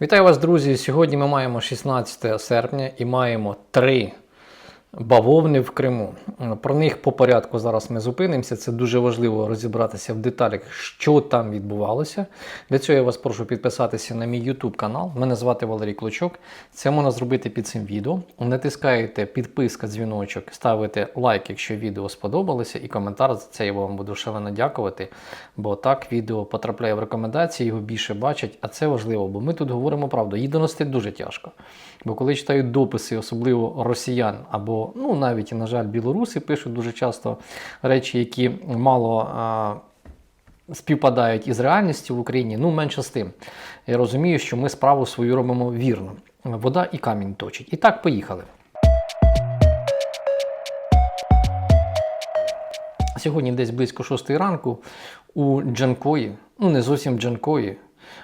Вітаю вас, друзі! Сьогодні ми маємо 16 серпня і маємо три бавовни в Криму. Про них по порядку зараз ми зупинимося. Це дуже важливо розібратися в деталях, що там відбувалося. Для цього я вас прошу підписатися на мій YouTube канал. Мене звати Валерій Клочок. Це можна зробити під цим відео. Натискаєте підписка, дзвіночок, ставите лайк, якщо відео сподобалося, і коментар за це я вам буду шалено дякувати. Бо так відео потрапляє в рекомендації, його більше бачать, а це важливо, бо ми тут говоримо правду. Її донести дуже тяжко. Бо коли читають дописи, особливо росіян, або ну навіть і, на жаль, білоруси пишуть дуже часто речі, які мало а, співпадають із реальністю в Україні, ну менше з тим. Я розумію, що ми справу свою робимо вірно. Вода і камінь точить. І так, поїхали. Сьогодні десь близько 6 ранку у Джанкої, ну не зовсім Джанкої,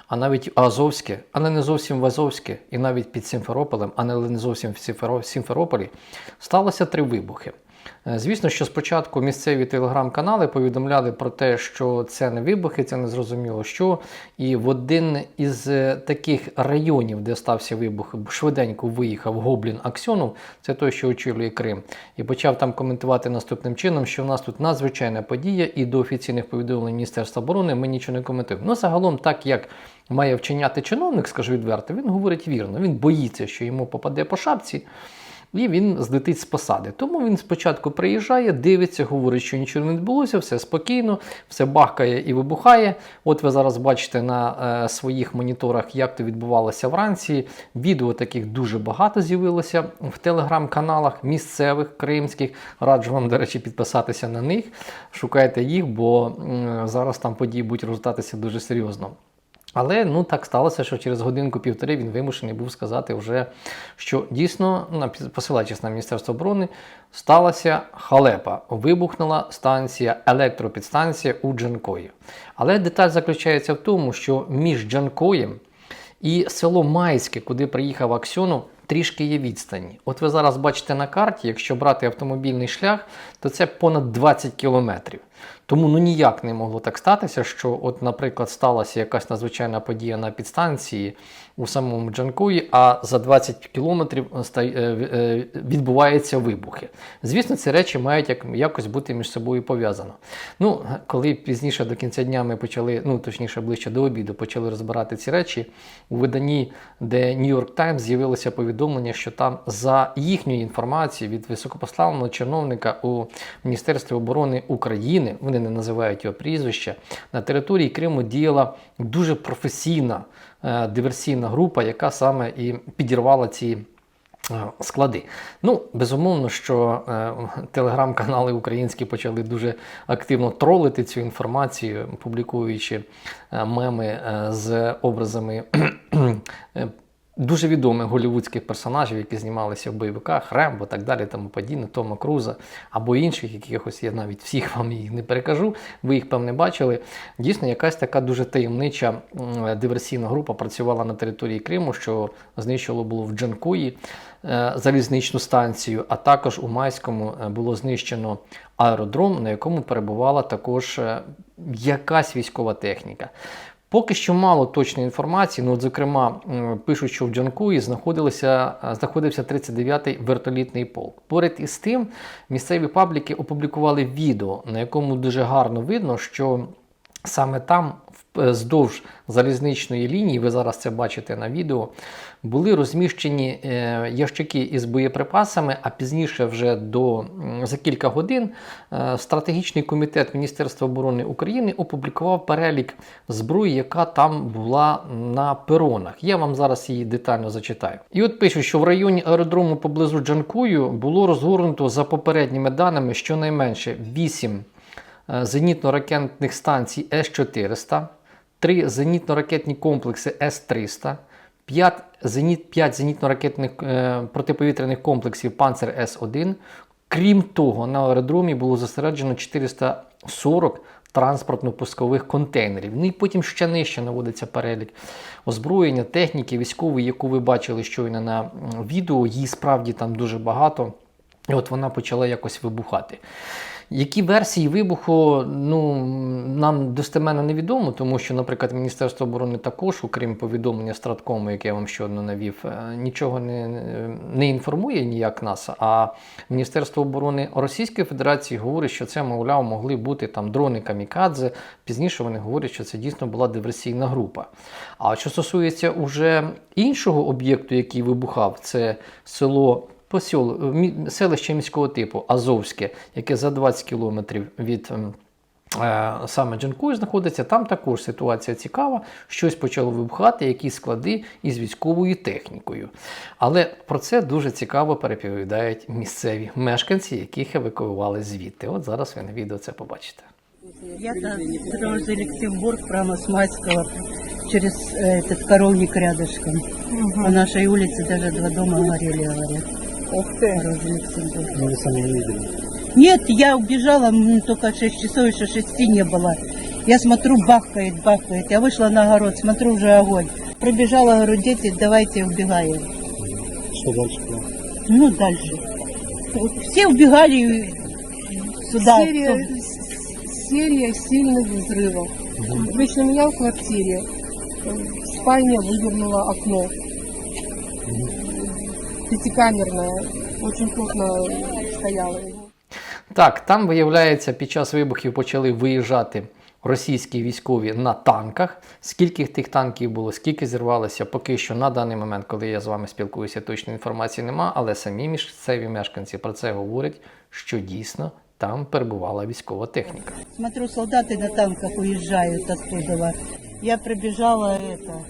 а навіть Азовське, але не зовсім в Азовське, і навіть під Сімферополем, а не зовсім в Сімферополі, сталося три вибухи. Е, Звісно, що спочатку місцеві телеграм-канали повідомляли про те, що це не вибухи, це не зрозуміло що. І в один із е, таких районів, де стався вибух, швиденько виїхав Гоблін Аксьонов, це той, що очолює Крим, і почав там коментувати наступним чином, що в нас тут надзвичайна подія, і до офіційних повідомлень Міністерства оборони ми нічого не коментуємо. Ну, загалом, так як має вчиняти чиновник, скажу відверто, він говорить вірно. Він боїться, що йому попаде по шапці. І він злетить з посади. Тому він спочатку приїжджає, дивиться, говорить, що нічого не відбулося, все спокійно, все бахкає і вибухає. От ви зараз бачите на е, своїх моніторах, як то відбувалося вранці. Відео таких дуже багато з'явилося в телеграм-каналах місцевих кримських. Раджу вам, до речі, підписатися на них. Шукайте їх, бо м, зараз там події будуть розгортатися дуже серйозно. Але ну так сталося, що через годинку-півтори він вимушений був сказати вже, що дійсно, посилаючись на Міністерство оборони, сталася халепа. Вибухнула станція, електропідстанція у Джанкої. Але деталь заключається в тому, що між Джанкоєм і село Майське, куди приїхав Аксьонов, трішки є відстані. От ви зараз бачите на карті, якщо брати автомобільний шлях, то це понад 20 кілометрів. Тому ну ніяк не могло так статися, що, от, наприклад, сталася якась надзвичайна подія на підстанції у самому Джанкої, а за 20 кілометрів ста- е, е, відбуваються вибухи. Звісно, ці речі мають як, якось бути між собою пов'язано. Ну, коли пізніше до кінця дня ми почали, ну точніше ближче до обіду, почали розбирати ці речі, у виданні, де New York Times з'явилося повідомлення, що там за їхньою інформацією від високопоставленого чиновника у Міністерстві оборони України, вони не називають його прізвище, на території Криму діяла дуже професійна е, диверсійна група, яка саме і підірвала ці. е, Склади. Ну, безумовно, що е, телеграм-канали українські почали дуже активно тролити цю інформацію, публікуючи е, меми е, з образами е, дуже відомих голівудських персонажів, які знімалися в бойовиках, Рембо, так далі, тому подібне, Тома Круза або інших якихось, я навіть всіх вам їх не перекажу, ви їх певне бачили. Дійсно, якась така дуже таємнича диверсійна група працювала на території Криму, що знищило було в Джанкуї е, залізничну станцію, а також у Майському е, було знищено аеродром, на якому перебувала також е, якась військова техніка. Поки що мало точної інформації. Ну, от, зокрема, пишуть, що в Джанкуї знаходилися, знаходився 39-й вертолітний полк. Поряд із тим, місцеві пабліки опублікували відео, на якому дуже гарно видно, що саме там, в- здовж залізничної лінії, ви зараз це бачите на відео, були розміщені е, ящики із боєприпасами, а пізніше, вже до за кілька годин, е, стратегічний комітет Міністерства оборони України опублікував перелік зброї, яка там була на перонах. Я вам зараз її детально зачитаю. І от пишуть, що в районі аеродрому поблизу Джанкую було розгорнуто за попередніми даними щонайменше 8 е, зенітно-ракетних станцій С-400, 3 зенітно-ракетні комплекси С-300, 5, 5 зенітно-ракетних е, протиповітряних комплексів Панцер С-1. Крім того, на аеродромі було зосереджено 440 транспортно-пускових контейнерів. Ну і потім ще нижче наводиться перелік озброєння, техніки, військової, яку ви бачили щойно на відео. Її справді там дуже багато. І от вона почала якось вибухати. Які версії вибуху ну, нам достеменно невідомо, тому що, наприклад, Міністерство оборони також, окрім повідомлення Страткому, яке я вам щодо навів, е, нічого не, не інформує ніяк нас. А Міністерство оборони Російської Федерації говорить, що це, мовляв, могли бути там дрони камікадзе. Пізніше вони говорять, що це дійсно була диверсійна група. А що стосується уже іншого об'єкту, який вибухав, це село посіл, мі- селище міського типу Азовське, яке за 20 кілометрів від. ем, е, Саме Джанкою знаходиться, там також ситуація цікава. Щось почало вибухати, якісь склади із військовою технікою. Але про це дуже цікаво переповідають місцеві мешканці, яких евакуювали звідти. От зараз ви на відео це побачите. Я-то с Люксембург, прямо с Майского, через э, этот коровник рядышком. По нашей улице даже два дома горели, говорят. Ух ты. Дороже Люксембург. Ну, вы сами не видели. Нет, я убежала, только 6 часов, еще 6 не было. Я смотрю, бахкает, бахкает. Я вышла на огород, смотрю, уже огонь. Пробежала, говорю, дети, давайте убегаем. Что дальше было? Ну, дальше. Все убегали сюда. Серия, серия сильных взрывов. Лично меня в квартире э, в спальне выдернуло окно. Пятикамерное. Очень плотно стояло. Так, там, виявляється, під час вибухів почали виїжджати російські військові на танках. Скільки тих танків було, скільки зірвалося, поки що на даний момент, коли я з вами спілкуюся, точної інформації нема, але самі місцеві мешканці про це говорять, що дійсно там перебувала військова техніка. Смотрю, солдаты на танках уезжают оттуда. Я прибежала это.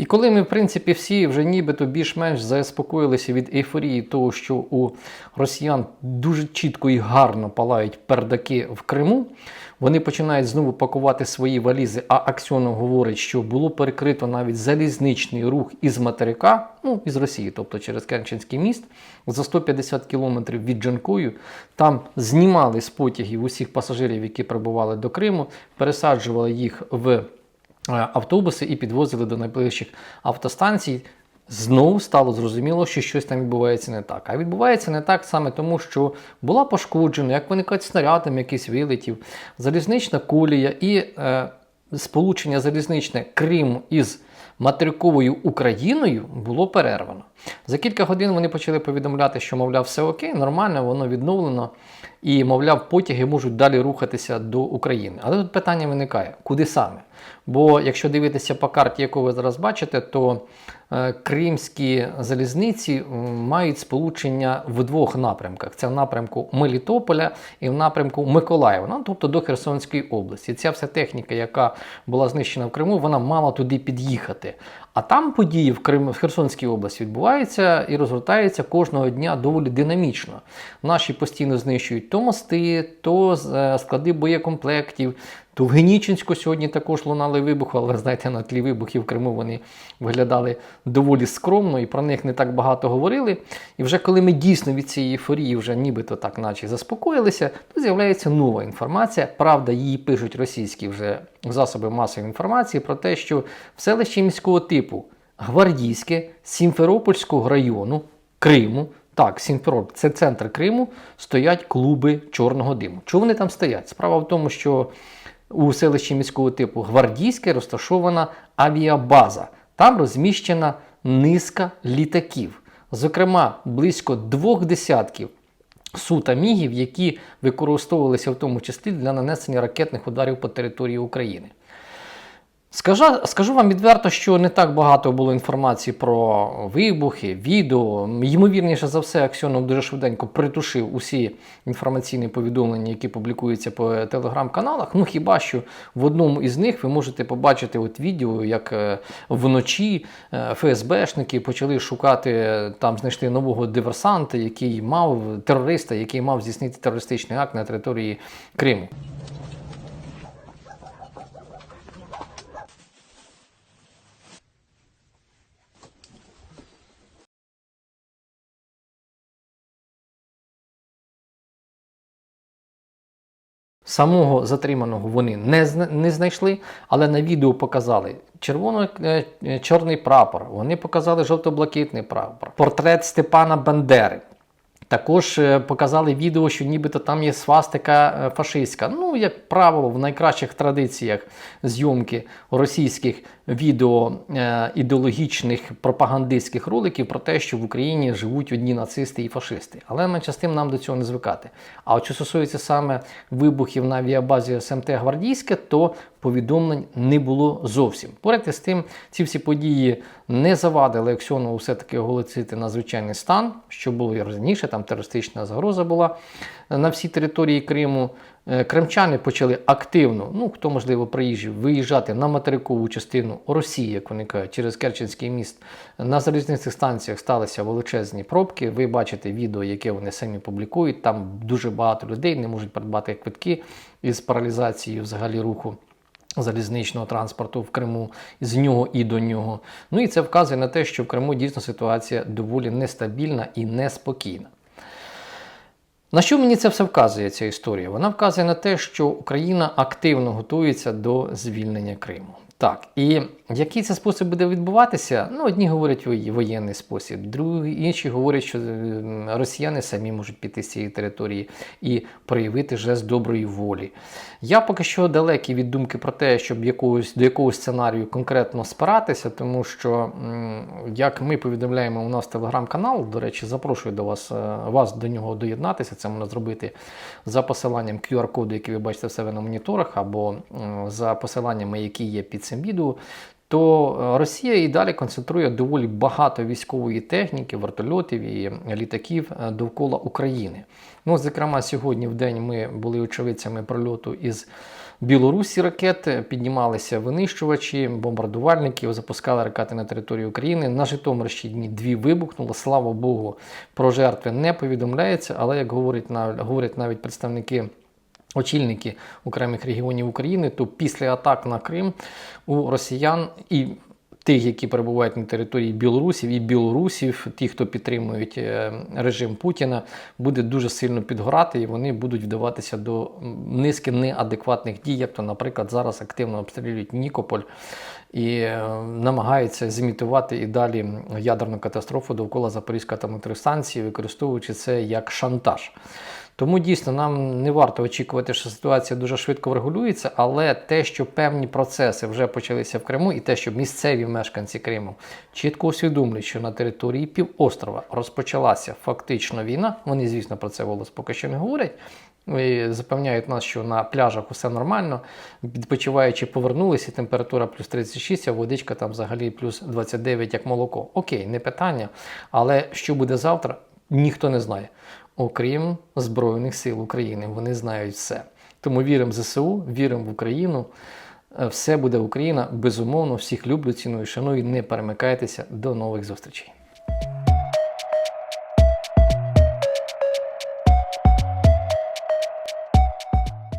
І коли ми, в принципі, всі вже нібито більш-менш заспокоїлися від ейфорії того, що у росіян дуже чітко і гарно палають пердаки в Криму, вони починають знову пакувати свої валізи. А Аксьонов говорить, що було перекрито навіть залізничний рух із материка, ну із Росії, тобто через Керченський міст, за 150 кілометрів від Джанкою. Там знімали з потягів усіх пасажирів, які прибували до Криму, пересаджували їх в автобуси і підвозили до найближчих автостанцій. Знову стало зрозуміло, що щось там відбувається не так. А відбувається не так саме тому, що була пошкоджена, як виникають снарядом, якийсь вилетів, залізнична колія і е, сполучення залізничне Крим із материковою Україною було перервано. За кілька годин вони почали повідомляти, що, мовляв, все окей, нормально, воно відновлено, і, мовляв, потяги можуть далі рухатися до України. Але тут питання виникає: куди саме? Бо якщо дивитися по карті, яку ви зараз бачите, то е, кримські залізниці мають сполучення в двох напрямках: це в напрямку Мелітополя і в напрямку Миколаєва, ну, тобто до Херсонської області. Ця вся техніка, яка була знищена в Криму, вона мала туди під'їхати. А там події в Крим, в Херсонській області відбуваються і розгортаються кожного дня доволі динамічно. Наші постійно знищують то мости, то е, склади боєкомплектів. То в Генічинську сьогодні також лунали вибухи, але знаєте, на тлі вибухів в Криму вони виглядали доволі скромно і про них не так багато говорили. І вже коли ми дійсно від цієї ейфорії вже нібито так наче заспокоїлися, то з'являється нова інформація. Правда, її пишуть російські вже засоби масової інформації про те, що в селищі міського типу Гвардійське Сімферопольського району Криму. Так, Сімферополь, це центр Криму, стоять клуби чорного диму. Чому вони там стоять? Справа в тому, що у селищі міського типу Гвардійське розташована авіабаза. Там розміщена низка літаків, зокрема, близько двох десятків сута мігів, які використовувалися в тому числі для нанесення ракетних ударів по території України. Скажу, скажу вам відверто, що не так багато було інформації про вибухи, відео. Ймовірніше за все, Аксьонов дуже швиденько притушив усі інформаційні повідомлення, які публікуються по телеграм-каналах. Ну хіба що в одному із них ви можете побачити от відео, як е, вночі е, ФСБшники почали шукати, там знайшли нового диверсанта, який мав терориста, який мав здійснити терористичний акт на території Криму. Самого затриманого вони не, не знайшли, але на відео показали червоно-чорний прапор, вони показали жовто-блакитний прапор, портрет Степана Бандери. Також е, показали відео, що нібито там є свастика е, фашистська. Ну, як правило, в найкращих традиціях зйомки російських відео е, ідеологічних пропагандистських роликів про те, що в Україні живуть одні нацисти і фашисти. Але менше з тим нам до цього не звикати. А от що стосується саме вибухів на авіабазі СМТ Гвардійське, то повідомлень не було зовсім. Поряд із тим, ці всі події не завадили Аксьонову все-таки оголосити надзвичайний стан, що було і раніше, там терористична загроза була на всій території Криму. Е, Кримчани почали активно, ну хто можливо приїжджі, виїжджати на материкову частину Росії, як вони кажуть, через Керченський міст. На залізницях станціях сталися величезні пробки. Ви бачите відео, яке вони самі публікують. Там дуже багато людей не можуть придбати квитки із паралізацією взагалі руху залізничного транспорту в Криму з нього і до нього. Ну і це вказує на те, що в Криму дійсно ситуація доволі нестабільна і неспокійна. На що мені це все вказує, ця історія? Вона вказує на те, що Україна активно готується до звільнення Криму. Так, і який це спосіб буде відбуватися? Ну, одні говорять воєнний спосіб, другі інші говорять, що е, росіяни самі можуть піти з цієї території і проявити жест доброї волі. Я поки що далекий від думки про те, щоб якогось, до якогось сценарію конкретно спиратися, тому що, як ми повідомляємо, у нас телеграм-канал, до речі, запрошую до вас, е, вас до нього доєднатися. Це можна зробити за посиланням QR-коду, який ви бачите в себе на моніторах, або за посиланнями, які є під цим відео. То е, Росія і далі концентрує доволі багато військової техніки, вертольотів і літаків е, довкола України. Ну, зокрема, сьогодні в день ми були очевидцями прольоту із Білорусі ракет, піднімалися винищувачі, бомбардувальники, запускали ракети на територію України. На Житомирщині дві вибухнуло. Слава Богу, про жертви не повідомляється, але як говорять, говорять навіть представники. Очільники окремих регіонів України, то після атак на Крим у росіян і тих, які перебувають на території Білорусів і білорусів, ті, хто підтримують е, режим Путіна, буде дуже сильно підгорати, і вони будуть вдаватися до низки неадекватних дій, як то, наприклад, зараз активно обстрілюють Нікополь і е, намагаються зімітувати і далі ядерну катастрофу довкола Запорізької атомної електростанції, використовуючи це як шантаж. Тому дійсно нам не варто очікувати, що ситуація дуже швидко врегулюється, але те, що певні процеси вже почалися в Криму, і те, що місцеві мешканці Криму чітко усвідомлюють, що на території півострова розпочалася фактично війна. Вони, звісно, про це голос поки що не говорять. І запевняють нас, що на пляжах усе нормально. Відпочиваючи, повернулися, температура плюс 36, а водичка там взагалі плюс 29, як молоко. Окей, не питання. Але що буде завтра, ніхто не знає. Окрім Збройних сил України. Вони знають все. Тому віримо в ЗСУ, віримо в Україну. Е, Все буде Україна. Безумовно, всіх люблю, ціную, шаную. Не перемикайтеся. До нових зустрічей.